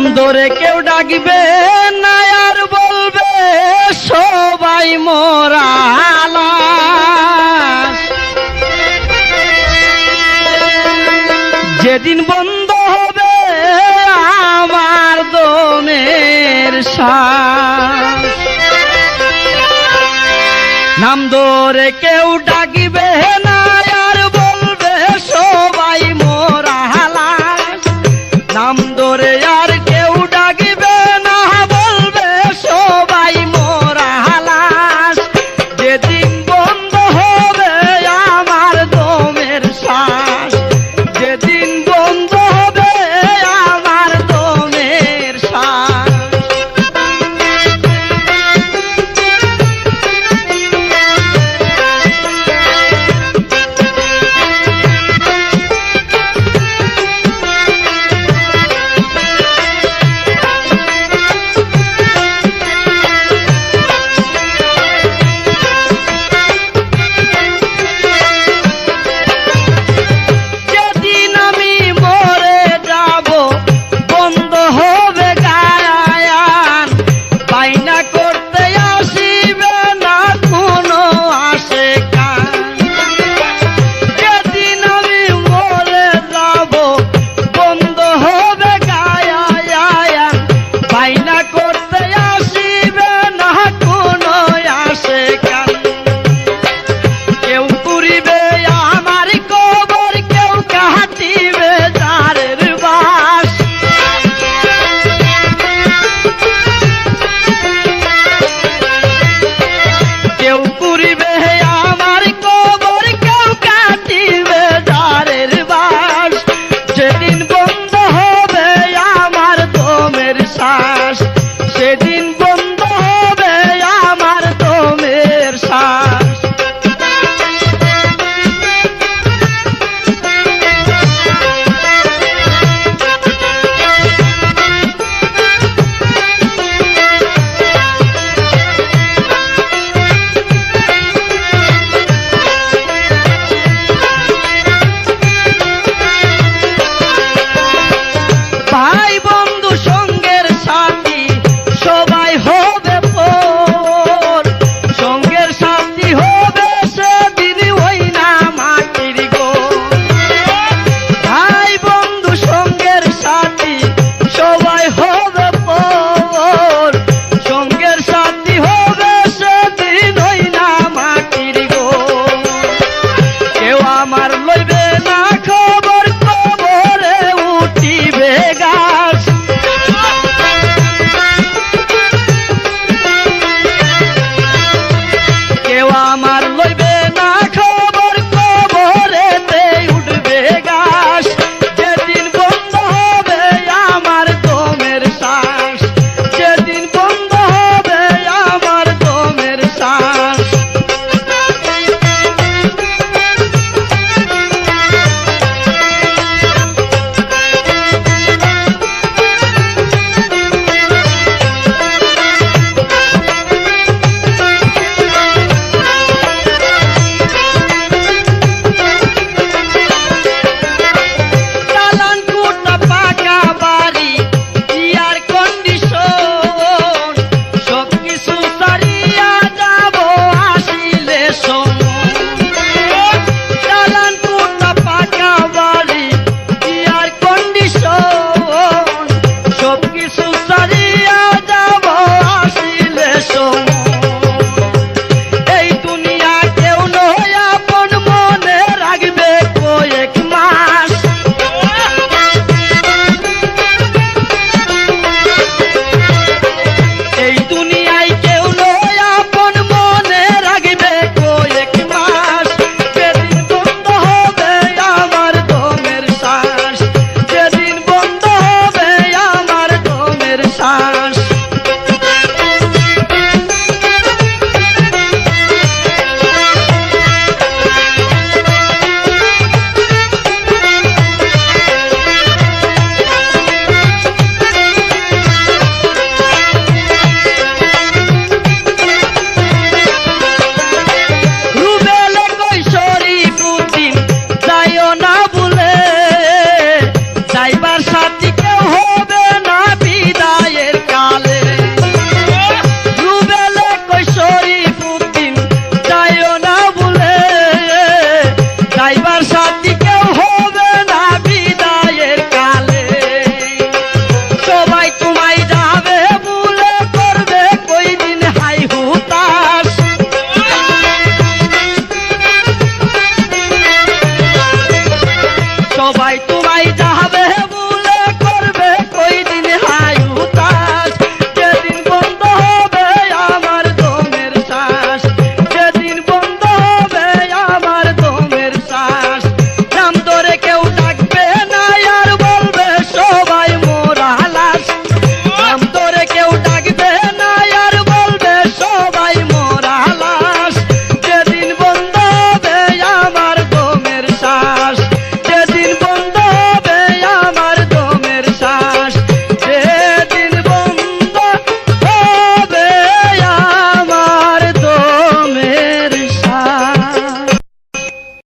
নাম ধরে কেউ ডাকবে না আর বলবে, সবাই মোরালা যেদিন বন্ধ হবে আমার দমের শ্বাস নাম ধরে কেউ ডাকিবে না সাথে